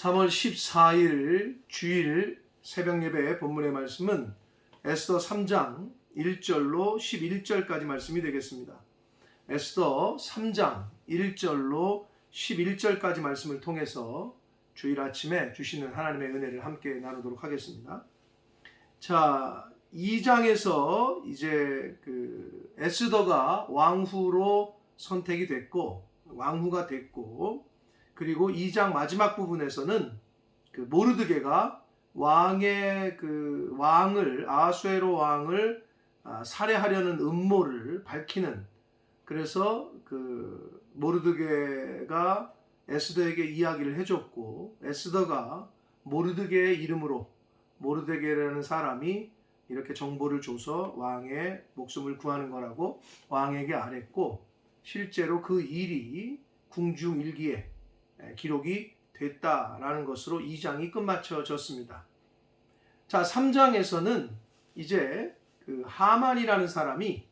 3월 14일 주일 새벽 예배 본문의 말씀은 에스더 3장 1절로 11절까지 말씀이 되겠습니다. 에스더 3장 1절로 11절까지 말씀을 통해서 주일 아침에 주시는 하나님의 은혜를 함께 나누도록 하겠습니다. 자, 2장에서 이제 그 에스더가 왕후로 선택이 됐고 왕후가 됐고 그리고 2장 마지막 부분에서는 그 모르드게가 왕의 그 왕을 아수에로 왕을 아, 살해하려는 음모를 밝히는 그래서 그 모르드게가 에스더에게 이야기를 해줬고 에스더가 모르드게의 이름으로 모르드게라는 사람이 이렇게 정보를 줘서 왕의 목숨을 구하는 거라고 왕에게 알했고 실제로 그 일이 궁중일기에 기록이 됐다라는 것으로 2장이 끝마쳐졌습니다. 자, 3장에서는 이제 그 하만이라는 사람이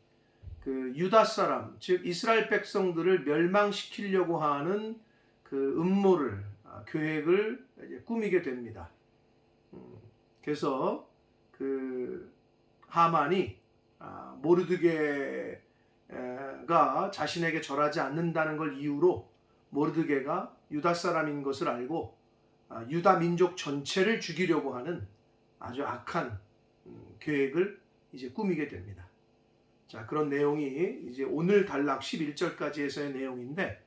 그 유다 사람, 즉 이스라엘 백성들을 멸망시키려고 하는 그 음모를 아, 계획을 꾸미게 됩니다. 음, 그래서 그 하만이 아, 모르드게가 자신에게 절하지 않는다는 걸 이유로 모르드게가 유다 사람인 것을 알고 아, 유다 민족 전체를 죽이려고 하는 아주 악한 음, 계획을 이제 꾸미게 됩니다. 자, 그런 내용이 이제 오늘 단락 11절까지에서의 내용인데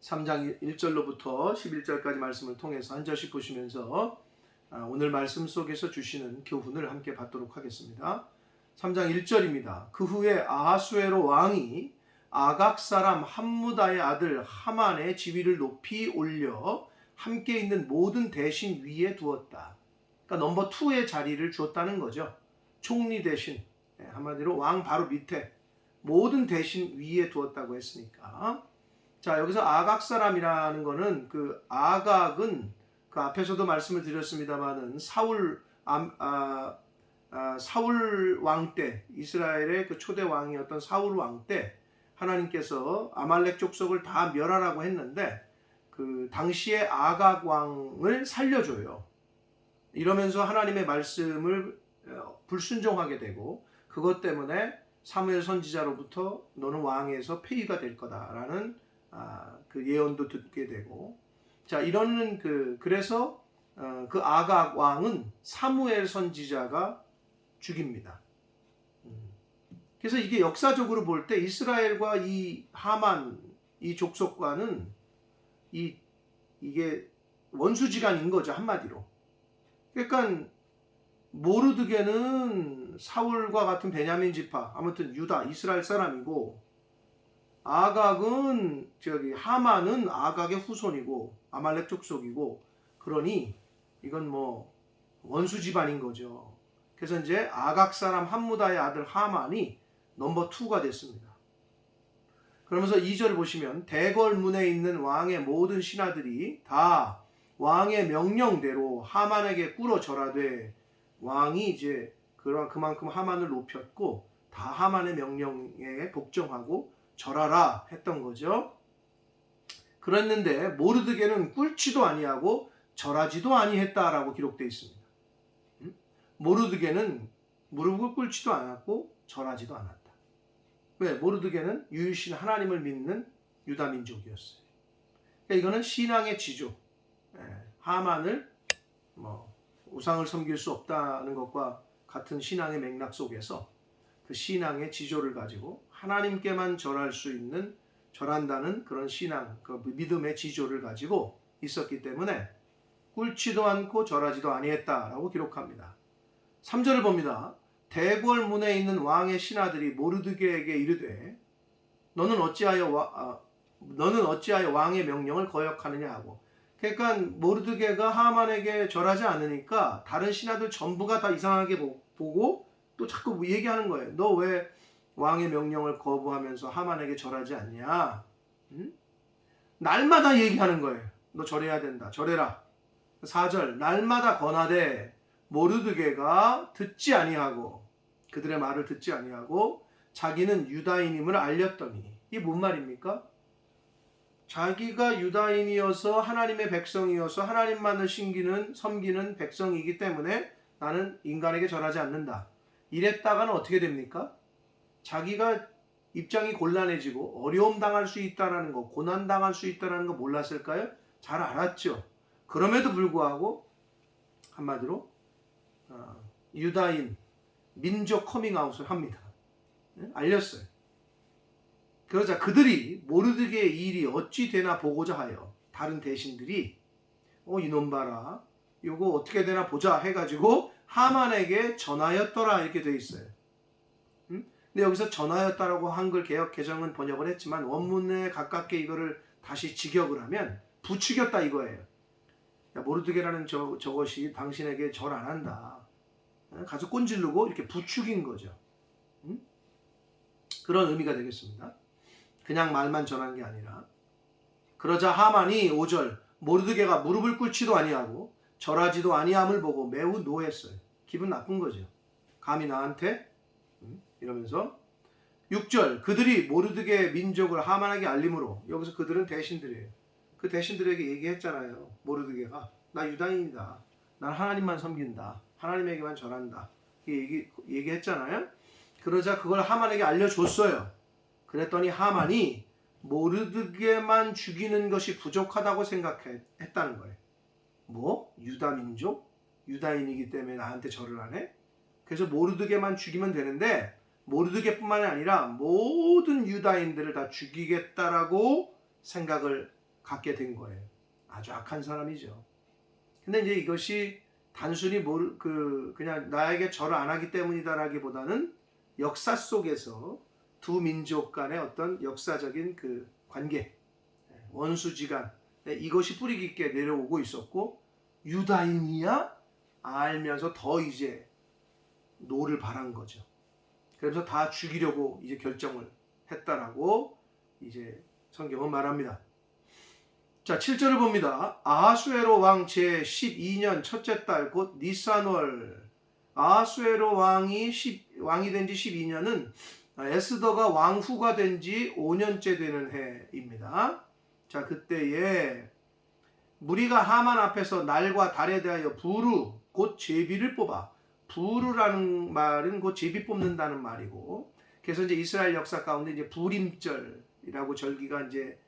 3장 1절로부터 11절까지 말씀을 통해서 한 절씩 보시면서 아, 오늘 말씀 속에서 주시는 교훈을 함께 받도록 하겠습니다. 3장 1절입니다. 그 후에 아하수에로 왕이 아각 사람 함무다의 아들 하만의 지위를 높이 올려 함께 있는 모든 대신 위에 두었다. 그러니까 넘버 2의 자리를 주었다는 거죠. 총리 대신 네, 한마디로 왕 바로 밑에 모든 대신 위에 두었다고 했으니까. 자 여기서 아각 사람이라는 거는 그 아각은 그 앞에서도 말씀을 드렸습니다만은 사울 아, 아, 아, 사울 왕 때 이스라엘의 그 초대 왕이었던 사울 왕때 하나님께서 아말렉 족속을 다 멸하라고 했는데 그 당시에 아각 왕을 살려줘요. 이러면서 하나님의 말씀을 어, 불순종하게 되고 그것 때문에 사무엘 선지자로부터 너는 왕에서 폐위가 될 거다라는 아, 그 예언도 듣게 되고 자 이러는 그 그래서 어, 그 아각 왕은 사무엘 선지자가 죽입니다. 음. 그래서 이게 역사적으로 볼 때 이스라엘과 이 하만 이 족속과는 이 이게 원수지간인 거죠 한마디로. 그러니까 모르드게는 사울과 같은 베냐민 지파 아무튼 유다 이스라엘 사람이고 아각은 저기 하만은 아각의 후손이고 아말렉 족속이고 그러니 이건 뭐 원수 집안인 거죠. 그래서 이제 아각 사람 함무다의 아들 하만이 넘버 2가 됐습니다. 그러면서 2절을 보시면 대궐문에 있는 왕의 모든 신하들이 다 왕의 명령대로 하만에게 꿇어 절하되 왕이 이제 그런 그만큼 하만을 높였고 다 하만의 명령에 복종하고 절하라 했던 거죠. 그랬는데 모르드게는 꿀치도 아니하고 절하지도 아니했다라고 기록되어 있습니다. 음? 모르드게는 무릎을 꿇지도 않았고 절하지도 않았다. 왜? 모르드게는 유일신 하나님을 믿는 유다 민족이었어요. 그러니까 이거는 신앙의 지조. 예, 하만을 뭐 우상을 섬길 수 없다는 것과 같은 신앙의 맥락 속에서 그 신앙의 지조를 가지고 하나님께만 절할 수 있는 절한다는 그런 신앙, 그 믿음의 지조를 가지고 있었기 때문에 꿀치도 않고 절하지도 아니했다라고 기록합니다. 3절을 봅니다. 대궐문에 있는 왕의 신하들이 모르드게에게 이르되 너는 어찌하여 와, 아, 너는 어찌하여 왕의 명령을 거역하느냐 하고 그러니까 모르드게가 하만에게 절하지 않으니까 다른 신하들 전부가 다 이상하게 보고 또 자꾸 얘기하는 거예요. 너 왜 왕의 명령을 거부하면서 하만에게 절하지 않냐? 응? 날마다 얘기하는 거예요. 너 절해야 된다. 절해라. 4절 날마다 권하되 모르드게가 듣지 아니하고 그들의 말을 듣지 아니하고 자기는 유다인임을 알렸더니 이게 뭔 말입니까? 자기가 유다인이어서 하나님의 백성이어서 하나님만을 신기는 섬기는 백성이기 때문에 나는 인간에게 절하지 않는다. 이랬다가는 어떻게 됩니까? 자기가 입장이 곤란해지고 어려움 당할 수 있다라는 거, 고난 당할 수 있다라는 거 몰랐을까요? 잘 알았죠. 그럼에도 불구하고 한마디로 어, 유다인 민족 커밍아웃을 합니다. 네? 알렸어요. 그러자 그들이 모르드게의 일이 어찌 되나 보고자 하여 다른 대신들이 어 이놈 봐라 이거 어떻게 되나 보자 해가지고 하만에게 전하였더라 이렇게 돼 있어요. 음? 근데 여기서 전하였다라고 한글 개혁 개정은 번역을 했지만 원문에 가깝게 이거를 다시 직역을 하면 부추겼다 이거예요. 야, 모르드게라는 저, 저것이 당신에게 절 안 한다. 어, 가서 꼰질르고 이렇게 부추긴 거죠. 음? 그런 의미가 되겠습니다. 그냥 말만 전한 게 아니라 그러자 하만이 5절 모르드게가 무릎을 꿇지도 아니하고 절하지도 아니함을 보고 매우 노했어요. 기분 나쁜 거죠. 감히 나한테 음? 이러면서 6절 그들이 모르드게 민족을 하만에게 알림으로 여기서 그들은 대신들이에요. 그 대신들에게 얘기했잖아요. 모르드게가 나 유다인이다. 난 하나님만 섬긴다. 하나님에게만 절한다. 얘기 얘기했잖아요. 그러자 그걸 하만에게 알려줬어요. 그랬더니 하만이 모르드게만 죽이는 것이 부족하다고 생각했다는 거예요. 뭐? 유다 민족? 유다인이기 때문에 나한테 절을 하네? 그래서 모르드게만 죽이면 되는데 모르드게뿐만이 아니라 모든 유다인들을 다 죽이겠다라고 생각을 갖게 된 거예요. 아주 악한 사람이죠. 근데 이제 이것이 단순히 모르 그 그냥 나에게 절을 안 하기 때문이다라기보다는 역사 속에서 두 민족 간의 어떤 역사적인 그 관계, 원수지간 이것이 뿌리 깊게 내려오고 있었고 유다인이야 알면서 더 이제 노를 바란 거죠. 그래서 다 죽이려고 이제 결정을 했다라고 이제 성경은 말합니다. 자, 7절을 봅니다. 아하수에로 왕 제 12년 첫째 달 곧 니산월 아하수에로 왕이 10, 왕이 된 지 12년은 에스더가 왕후가 된 지 5년째 되는 해입니다. 자, 그때에 무리가 하만 앞에서 날과 달에 대하여 부르 곧 제비를 뽑아 부르라는 말은 곧 제비 뽑는다는 말이고 그래서 이제 이스라엘 역사 가운데 이제 부림절이라고 절기가 이제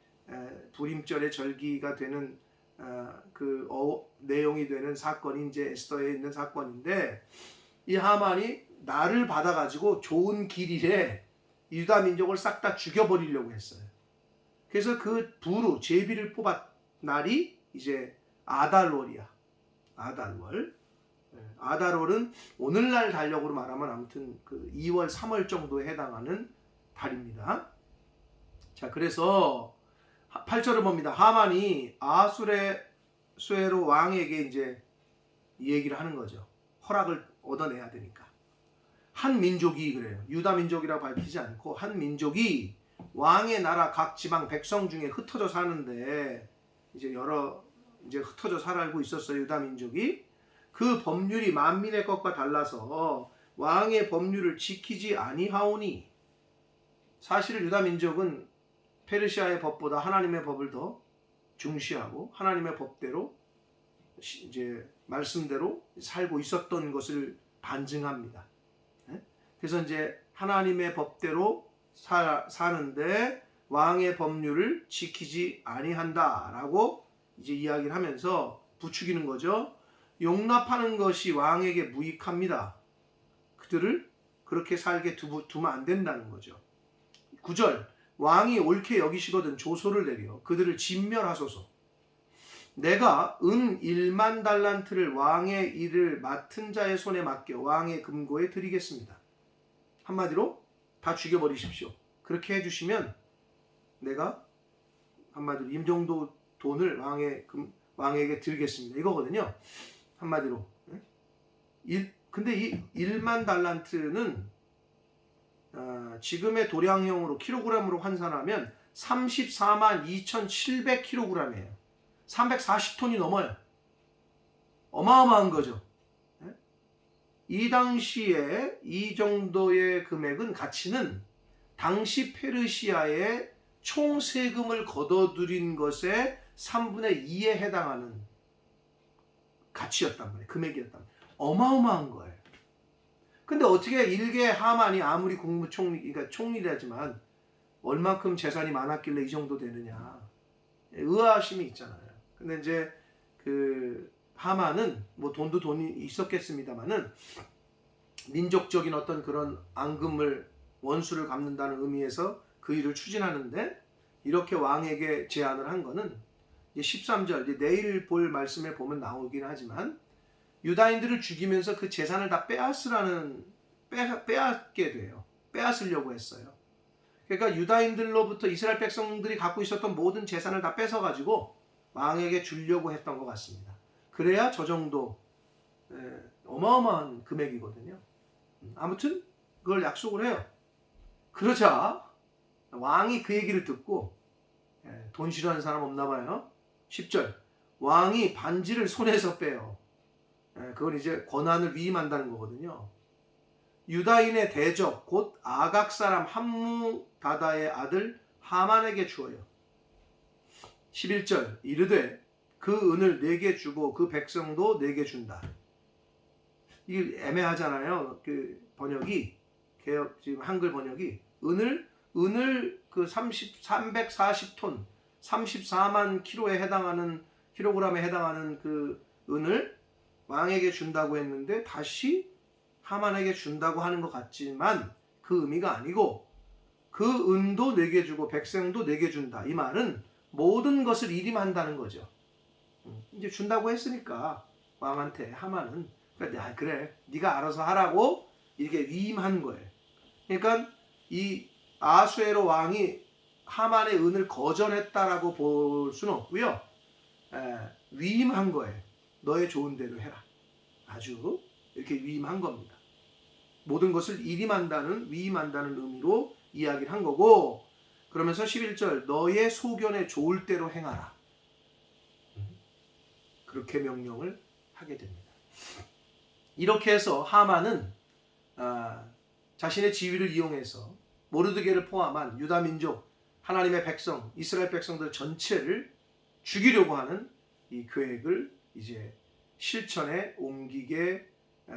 부림절의 절기가 되는 그 내용이 되는 사건이 이제 에스더에 있는 사건인데 이 하만이 나를 받아가지고 좋은 길이래 유다 민족을 싹 다 죽여버리려고 했어요. 그래서 그 부루 제비를 뽑았 날이 이제 아달월이야. 아달월. 아달월은 오늘날 달력으로 말하면 아무튼 그 2월 3월 정도에 해당하는 달입니다. 자 그래서 8절을 봅니다. 하만이 아수레 수에로 왕에게 이제 얘기를 하는 거죠. 허락을 얻어내야 되니까. 한 민족이 그래요. 유다 민족이라고 밝히지 않고 한 민족이 왕의 나라 각 지방 백성 중에 흩어져 사는데 이제 여러 이제 흩어져 살고 있었어요. 유다 민족이 그 법률이 만민의 것과 달라서 왕의 법률을 지키지 아니하오니 사실 유다 민족은 페르시아의 법보다 하나님의 법을 더 중시하고 하나님의 법대로 이제 말씀대로 살고 있었던 것을 반증합니다. 그래서 이제 하나님의 법대로 사, 사는데 왕의 법률을 지키지 아니한다라고 이제 이야기를 하면서 부추기는 거죠. 용납하는 것이 왕에게 무익합니다. 그들을 그렇게 살게 두, 두면 안 된다는 거죠. 9절 왕이 옳게 여기시거든 조소를 내려 그들을 진멸하소서. 내가 은 1만 달란트를 왕의 일을 맡은 자의 손에 맡겨 왕의 금고에 드리겠습니다. 한마디로 다 죽여버리십시오. 그렇게 해주시면 내가 한마디로 임 정도 돈을 왕의 금, 왕에게 드리겠습니다. 이거거든요. 한마디로. 일, 근데 이 1만 달란트는 어, 지금의 도량형으로 킬로그램으로 환산하면 34만 2,700kg이에요. 340톤이 넘어요. 어마어마한 거죠. 이 당시에 이 정도의 금액은 가치는 당시 페르시아의 총 세금을 걷어들인 것의 3분의 2에 해당하는 가치였단 말이에요. 금액이었단 말이에요. 어마어마한 거예요. 근데 어떻게 일개 하만이 아무리 국무총리, 그러니까 총리라지만 얼만큼 재산이 많았길래 이 정도 되느냐. 의아심이 있잖아요. 근데 이제 그 하만은 뭐 돈도 돈이 있었겠습니다만은 민족적인 어떤 그런 앙금을 원수를 갚는다는 의미에서 그 일을 추진하는데 이렇게 왕에게 제안을 한 거는 이제 13절 이제 내일 볼 말씀에 보면 나오긴 하지만 유다인들을 죽이면서 그 재산을 다 빼앗으라는 빼, 빼앗게 돼요. 빼앗으려고 했어요. 그러니까 유다인들로부터 이스라엘 백성들이 갖고 있었던 모든 재산을 다 뺏어 가지고 왕에게 주려고 했던 것 같습니다. 그래야 저 정도 에, 어마어마한 금액이거든요. 음, 아무튼 그걸 약속을 해요. 그러자 왕이 그 얘기를 듣고 예, 돈 싫어하는 사람 없나 봐요. 10절 왕이 반지를 손에서 빼요. 예, 그건 이제 권한을 위임한다는 거거든요. 유다인의 대적 곧 아각 사람 함무다다의 아들 하만에게 주어요. 11절 이르되 그 은을 내게 주고 그 백성도 내게 준다. 이게 애매하잖아요. 그 번역이 개혁 지금 한글 번역이 은을 은을 그 30, 340톤 34만 키로에 해당하는 킬로그램에 해당하는 그 은을 왕에게 준다고 했는데 다시 하만에게 준다고 하는 것 같지만 그 의미가 아니고 그 은도 내게 주고 백성도 내게 준다. 이 말은 모든 것을 일임한다는 거죠. 음, 이제 준다고 했으니까 왕한테 하만은 그래, 야, 그래 네가 알아서 하라고 이렇게 위임한 거예요. 그러니까 이 아수에로 왕이 하만의 은을 거절했다라고 볼 수는 없고요. 에, 위임한 거예요. 너의 좋은 대로 해라. 아주 이렇게 위임한 겁니다. 모든 것을 일임한다는 위임한다는 의미로 이야기를 한 거고 그러면서 11절 너의 소견에 좋을 대로 행하라. 그렇게 명령을 하게 됩니다. 이렇게 해서 하만은 아, 자신의 지위를 이용해서 모르드게를 포함한 유다 민족 하나님의 백성 이스라엘 백성들 전체를 죽이려고 하는 이 계획을 이제 실천에 옮기게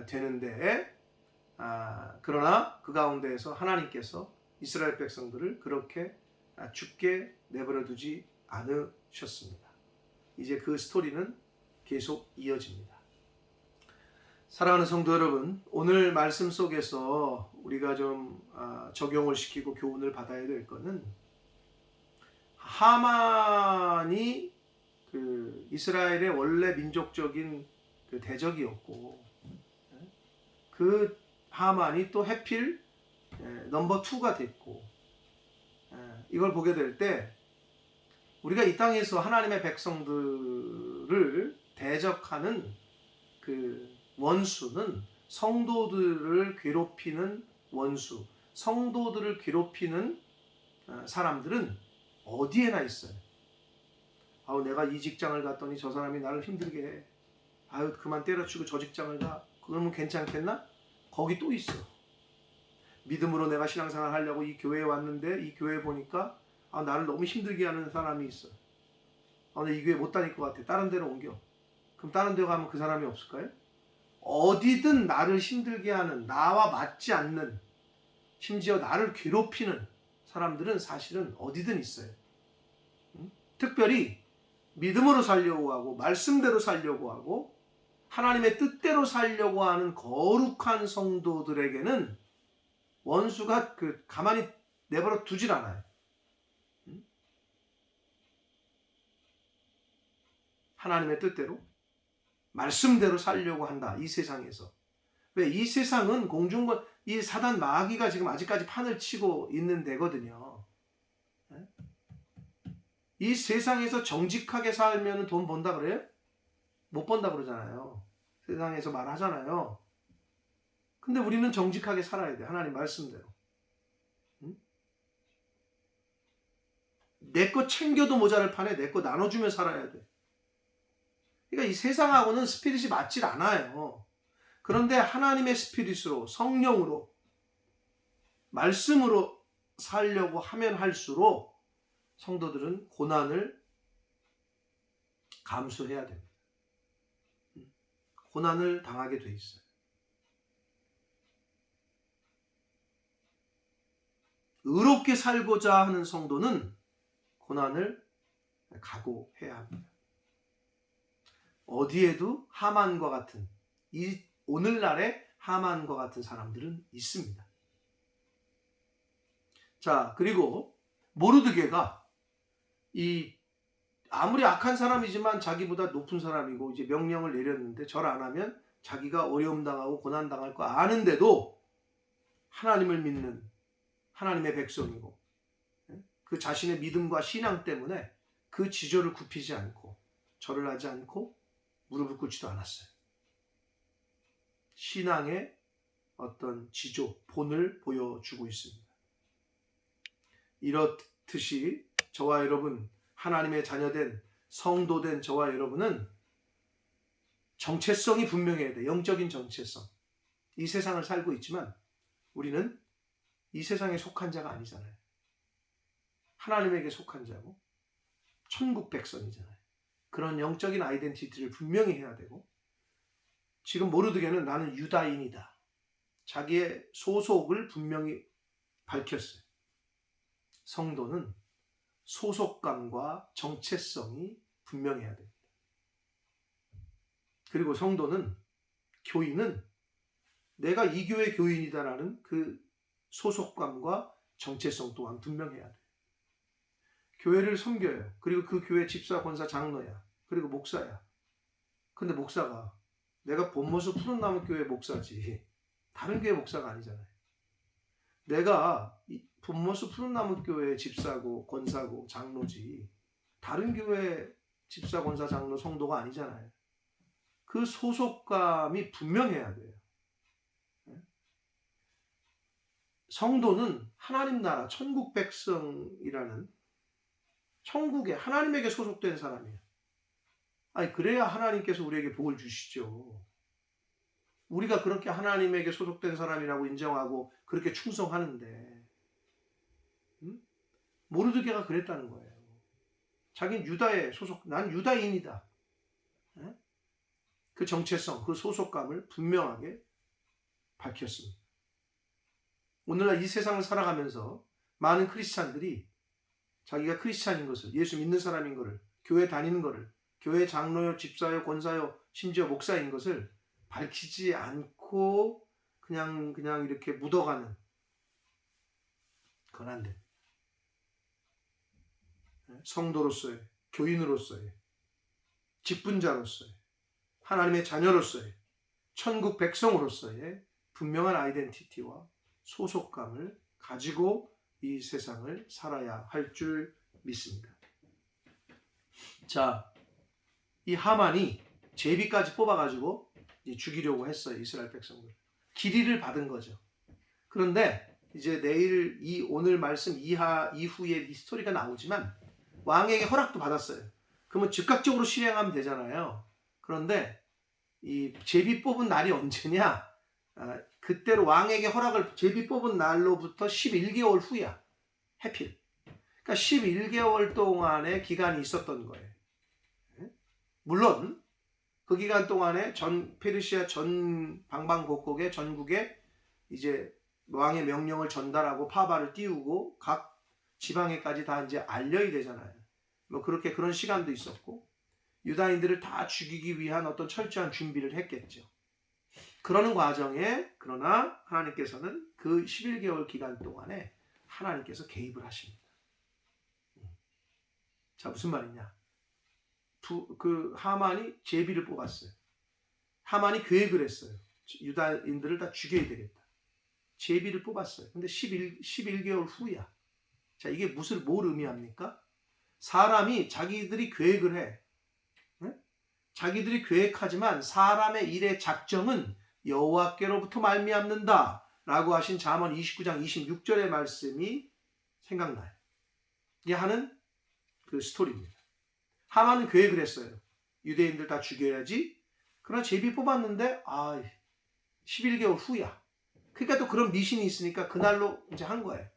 되는데 아, 그러나 그 가운데에서 하나님께서 이스라엘 백성들을 그렇게 아, 죽게 내버려 두지 않으셨습니다. 이제 그 스토리는 계속 이어집니다. 사랑하는 성도 여러분, 오늘 말씀 속에서 우리가 좀 아, 적용을 시키고 교훈을 받아야 될 것은 하만이 그 이스라엘의 원래 민족적인 그 대적이었고 그 하만이 또 해필 예, 넘버 투가 됐고 예, 이걸 보게 될 때 우리가 이 땅에서 하나님의 백성들을 대적하는 그 원수는 성도들을 괴롭히는 원수, 성도들을 괴롭히는 어, 사람들은 어디에나 있어요. 아우 내가 이 직장을 갔더니 저 사람이 나를 힘들게 해. 아유 그만 때려치고 저 직장을 가. 그러면 괜찮겠나? 거기 또 있어. 믿음으로 내가 신앙생활 하려고 이 교회에 왔는데 이 교회 보니까 아 나를 너무 힘들게 하는 사람이 있어. 아, 근데 이 교회 못 다닐 것 같아. 다른 데로 옮겨. 그럼 다른 데 가면 그 사람이 없을까요? 어디든 나를 힘들게 하는 나와 맞지 않는 심지어 나를 괴롭히는 사람들은 사실은 어디든 있어요. 응? 특별히 믿음으로 살려고 하고 말씀대로 살려고 하고 하나님의 뜻대로 살려고 하는 거룩한 성도들에게는 원수가 그 가만히 내버려 두질 않아요. 응? 하나님의 뜻대로 말씀대로 살려고 한다. 이 세상에서. 왜 이 세상은 공중권 이 사단 마귀가 지금 아직까지 판을 치고 있는 데거든요. 네? 이 세상에서 정직하게 살면 돈 번다 그래요? 못 번다 그러잖아요. 세상에서 말하잖아요. 근데 우리는 정직하게 살아야 돼. 하나님 말씀대로. 내거 챙겨도 모자를 판에 내 거 나눠주며 살아야 돼. 그러니까 이 세상하고는 스피릿이 맞질 않아요. 그런데 하나님의 스피릿으로 성령으로 말씀으로 살려고 하면 할수록 성도들은 고난을 감수해야 됩니다. 음, 고난을 당하게 돼 있어요. 의롭게 살고자 하는 성도는 고난을 각오해야 합니다. 어디에도 하만과 같은 이 오늘날의 하만과 같은 사람들은 있습니다. 자, 그리고 모르드게가 이 아무리 악한 사람이지만 자기보다 높은 사람이고 이제 명령을 내렸는데 절 안 하면 자기가 어려움 당하고 고난 당할 거 아는데도 하나님을 믿는 하나님의 백성이고 예? 그 자신의 믿음과 신앙 때문에 그 지조를 굽히지 않고 절을 하지 않고 무릎을 꿇지도 않았어요. 신앙의 어떤 지조, 본을 보여주고 있습니다. 이렇듯이 저와 여러분, 하나님의 자녀된 성도된 저와 여러분은 정체성이 분명해야 돼. 영적인 정체성. 이 세상을 살고 있지만 우리는 이 세상에 속한 자가 아니잖아요. 하나님에게 속한 자고 천국 백성이잖아요. 그런 영적인 아이덴티티를 분명히 해야 되고 지금 모르드게는 나는 유다인이다. 자기의 소속을 분명히 밝혔어요. 성도는 소속감과 정체성이 분명해야 됩니다. 그리고 성도는 교인은 내가 이 교회 교인이다라는 그 소속감과 정체성 또한 분명해야 돼. 교회를 섬겨요. 그리고 그 교회 집사, 권사, 장로야. 그리고 목사야. 근데 목사가 내가 본모습 푸른 나무 교회 목사지 다른 교회 목사가 아니잖아요. 내가 본모습 푸른 나무 교회 집사고 권사고 장로지 다른 교회 집사, 권사, 장로, 성도가 아니잖아요. 그 소속감이 분명해야 돼요. 성도는 하나님 나라, 천국 백성이라는 천국에 하나님에게 소속된 사람이에요. 아니 그래야 하나님께서 우리에게 복을 주시죠. 우리가 그렇게 하나님에게 소속된 사람이라고 인정하고 그렇게 충성하는데 음? 모르드게가 그랬다는 거예요. 자기는 유다의 소속, 난 유다인이다. 에? 그 정체성, 그 소속감을 분명하게 밝혔습니다. 오늘날 이 세상을 살아가면서 많은 크리스찬들이 자기가 크리스찬인 것을, 예수 믿는 사람인 것을, 교회 다니는 것을, 교회 장로요, 집사요, 권사요, 심지어 목사인 것을 밝히지 않고 그냥 그냥 이렇게 묻어가는 그건 안 돼. 성도로서의, 교인으로서의, 직분자로서의, 하나님의 자녀로서의, 천국 백성으로서의 분명한 아이덴티티와 소속감을 가지고 이 세상을 살아야 할 줄 믿습니다. 자, 이 하만이 제비까지 뽑아가지고 죽이려고 했어요. 이스라엘 백성들. 기리를 받은 거죠. 그런데 이제 내일 이 오늘 말씀 이하 이후에 이 스토리가 나오지만 왕에게 허락도 받았어요. 그러면 즉각적으로 실행하면 되잖아요. 그런데 이 제비 뽑은 날이 언제냐? 아, 그때로 왕에게 허락을 제비 뽑은 날로부터 11개월 후야. 해필. 그러니까 11개월 동안의 기간이 있었던 거예요. 물론 그 기간 동안에 전 페르시아 전 방방곡곡의 전국에 이제 왕의 명령을 전달하고 파바를 띄우고 각 지방에까지 다 이제 알려야 되잖아요. 뭐 그렇게 그런 시간도 있었고 유다인들을 다 죽이기 위한 어떤 철저한 준비를 했겠죠. 그러는 과정에 그러나 하나님께서는 그 11개월 기간 동안에 하나님께서 개입을 하십니다. 자 무슨 말이냐? 부, 그 하만이 제비를 뽑았어요. 하만이 계획을 했어요. 유다인들을 다 죽여야 되겠다. 제비를 뽑았어요. 근데 11, 11개월 후야. 자, 이게 무슨, 뭘 의미합니까? 사람이 자기들이 계획을 해. 네? 자기들이 계획하지만 사람의 일의 작정은 여호와께로부터 말미암는다. 라고 하신 잠언 29장 26절의 말씀이 생각나요. 이게 하는 그 스토리입니다. 하만은 계획을 했어요. 유대인들 다 죽여야지. 그러나 제비 뽑았는데 아 11개월 후야. 그러니까 또 그런 미신이 있으니까 그날로 이제 한 거예요.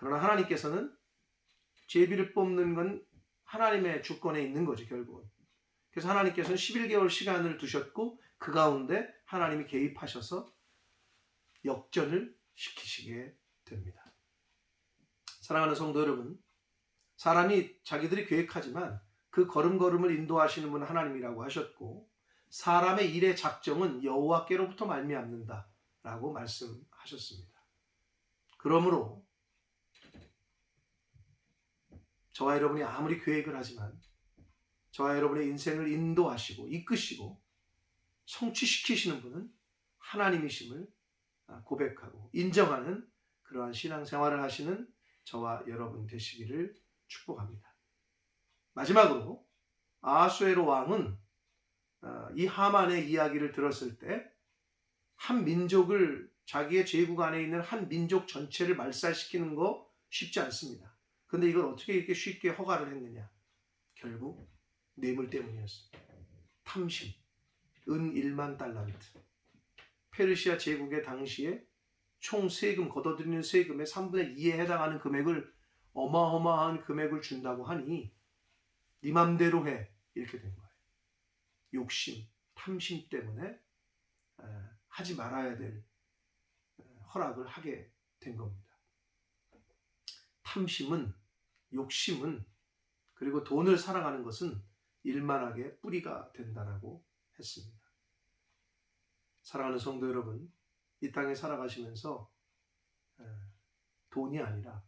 그러나 하나님께서는 제비를 뽑는 건 하나님의 주권에 있는 거지 결국은. 그래서 하나님께서는 11개월 시간을 두셨고 그 가운데 하나님이 개입하셔서 역전을 시키시게 됩니다. 사랑하는 성도 여러분, 사람이 자기들이 계획하지만 그 걸음걸음을 인도하시는 분은 하나님이라고 하셨고 사람의 일의 작정은 여호와께로부터 말미암는다라고 말씀하셨습니다. 그러므로 저와 여러분이 아무리 계획을 하지만 저와 여러분의 인생을 인도하시고 이끄시고 성취시키시는 분은 하나님이심을 고백하고 인정하는 그러한 신앙생활을 하시는 저와 여러분 되시기를 축복합니다. 마지막으로 아수에로 왕은 어, 이 하만의 이야기를 들었을 때 한 민족을 자기의 제국 안에 있는 한 민족 전체를 말살시키는 거 쉽지 않습니다. 근데 이걸 어떻게 이렇게 쉽게 허가를 했느냐? 결국 뇌물 때문이었습니다. 탐심, 은 1만 달란트. 페르시아 제국의 당시에 총 세금 걷어들이는 세금의 3분의 2에 해당하는 금액을 어마어마한 금액을 준다고 하니 네 맘대로 해 이렇게 된 거예요. 욕심, 탐심 때문에 하지 말아야 될 허락을 하게 된 겁니다. 탐심은 욕심은 그리고 돈을 사랑하는 것은 일만하게 뿌리가 된다라고 했습니다. 사랑하는 성도 여러분, 이 땅에 살아가시면서 돈이 아니라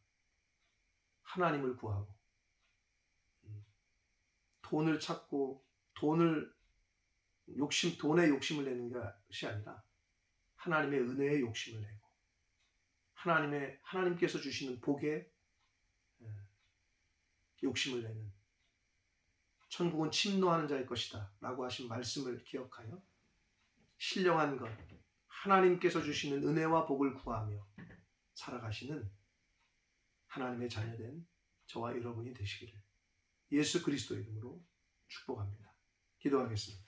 하나님을 구하고 음, 돈을 찾고 돈을 욕심 돈에 욕심을 내는 것이 아니라 하나님의 은혜에 욕심을 내고 하나님의 하나님께서 주시는 복에 욕심을 내는 천국은 침노하는 자의 것이다 라고 하신 말씀을 기억하여 신령한 것 하나님께서 주시는 은혜와 복을 구하며 살아가시는 하나님의 자녀된 저와 여러분이 되시기를 예수 그리스도 이름으로 축복합니다. 기도하겠습니다.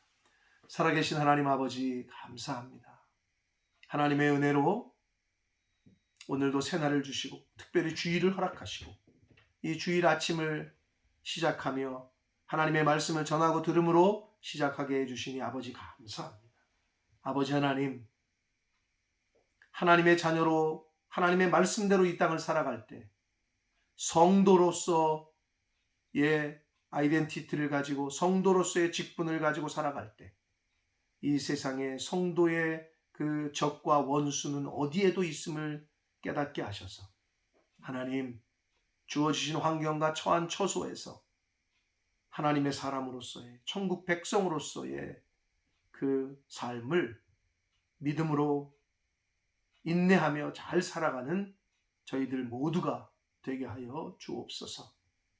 살아계신 하나님 아버지 감사합니다. 하나님의 은혜로 오늘도 새날을 주시고 특별히 주일을 허락하시고 이 주일 아침을 시작하며 하나님의 말씀을 전하고 들음으로 시작하게 해주시니 아버지 감사합니다. 아버지 하나님, 하나님의 자녀로 하나님의 말씀대로 이 땅을 살아갈 때 성도로서의 아이덴티티를 가지고 성도로서의 직분을 가지고 살아갈 때 이 세상에 성도의 그 적과 원수는 어디에도 있음을 깨닫게 하셔서 하나님 주어지신 환경과 처한 처소에서 하나님의 사람으로서의 천국 백성으로서의 그 삶을 믿음으로 인내하며 잘 살아가는 저희들 모두가 되게 하여 주옵소서.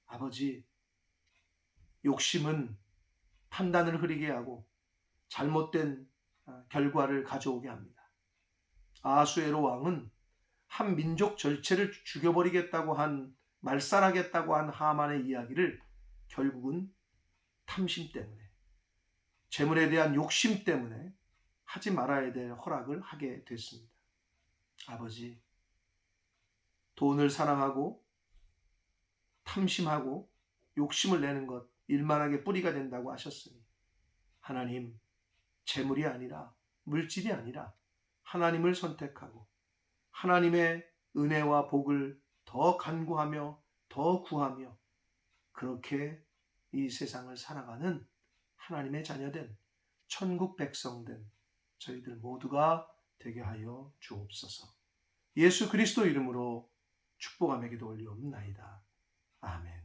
아버지, 욕심은 판단을 흐리게 하고 잘못된 어, 결과를 가져오게 합니다. 아수에로 왕은 한 민족 절체를 죽여버리겠다고 한 말살하겠다고 한 하만의 이야기를 결국은 탐심 때문에 재물에 대한 욕심 때문에 하지 말아야 될 허락을 하게 됐습니다. 아버지, 돈을 사랑하고 탐심하고 욕심을 내는 것 일만하게 뿌리가 된다고 하셨으니 하나님 재물이 아니라 물질이 아니라 하나님을 선택하고 하나님의 은혜와 복을 더 간구하며 더 구하며 그렇게 이 세상을 살아가는 하나님의 자녀된 천국 백성된 저희들 모두가 되게 하여 주옵소서. 예수 그리스도 이름으로 축복하며 기도 올리옵나이다. 아멘.